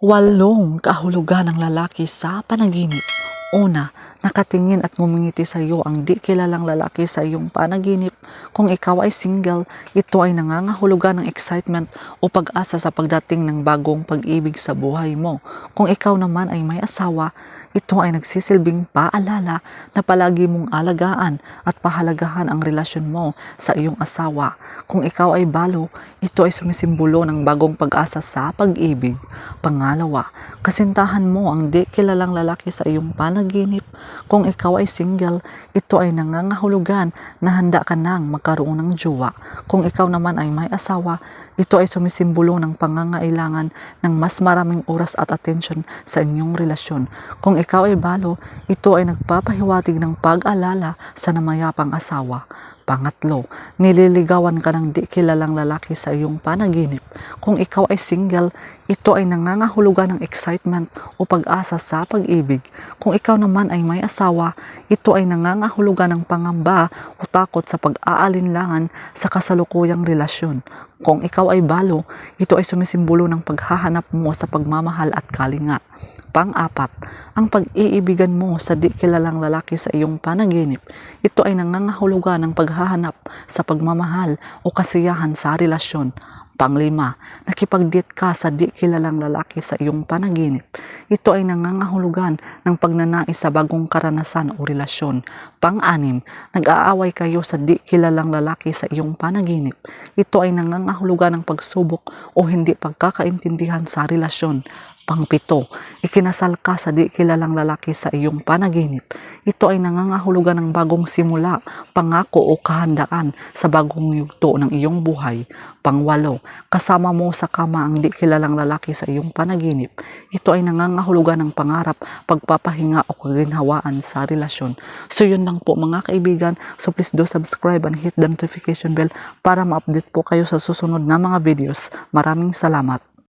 Walong kahulugan ng lalaki sa panaginip. Una, nakatingin at ngumingiti sa iyo ang di kilalang lalaki sa iyong panaginip. Kung ikaw ay single, ito ay nangangahulugan ng excitement o pag-asa sa pagdating ng bagong pag-ibig sa buhay mo. Kung ikaw naman ay may asawa, ito ay nagsisilbing paalala na palagi mong alagaan at pahalagahan ang relasyon mo sa iyong asawa. Kung ikaw ay balo, ito ay sumisimbolo ng bagong pag-asa sa pag-ibig. Pangalawa, kasintahan mo ang di kilalang lalaki sa iyong panaginip. Kung ikaw ay single, ito ay nangangahulugan na handa ka nang magkaroon ng jowa. Kung ikaw naman ay may asawa, ito ay sumisimbolo ng pangangailangan ng mas maraming oras at atensyon sa inyong relasyon. Kung ikaw ay balo, ito ay nagpapahiwatig ng pag-alala sa namayapang asawa. Pangatlo, nililigawan ka ng di kilalang lalaki sa iyong panaginip. Kung ikaw ay single, ito ay nangangahulugan ng excitement o pag-asa sa pag-ibig. Kung ikaw naman ay may asawa, ito ay nangangahulugan ng pangamba o takot sa pag-aalinlangan sa kasalukuyang relasyon. Kung ikaw ay balo, ito ay sumisimbolo ng paghahanap mo sa pagmamahal at kalinga. Pang-apat, ang pag-iibigan mo sa di kilalang lalaki sa iyong panaginip. Ito ay nangangahulugan ng paghahanap sa pagmamahal o kasiyahan sa relasyon. Panglima, nakipag-date ka sa di kilalang lalaki sa iyong panaginip. Ito ay nangangahulugan ng pagnanais sa bagong karanasan o relasyon. Pang-anim, nag-aaway kayo sa di kilalang lalaki sa iyong panaginip. Ito ay nangangahulugan ng pagsubok o hindi pagkakaintindihan sa relasyon. Pangpito, ikinasal ka sa di kilalang lalaki sa iyong panaginip. Ito ay nangangahulugan ng bagong simula, pangako o kahandaan sa bagong yugto ng iyong buhay. Pangwalo, kasama mo sa kama ang di kilalang lalaki sa iyong panaginip. Ito ay nangangahulugan ng pangarap, pagpapahinga o kaginhawaan sa relasyon. So yun lang po mga kaibigan. So please do subscribe and hit the notification bell para ma-update po kayo sa susunod na mga videos. Maraming salamat.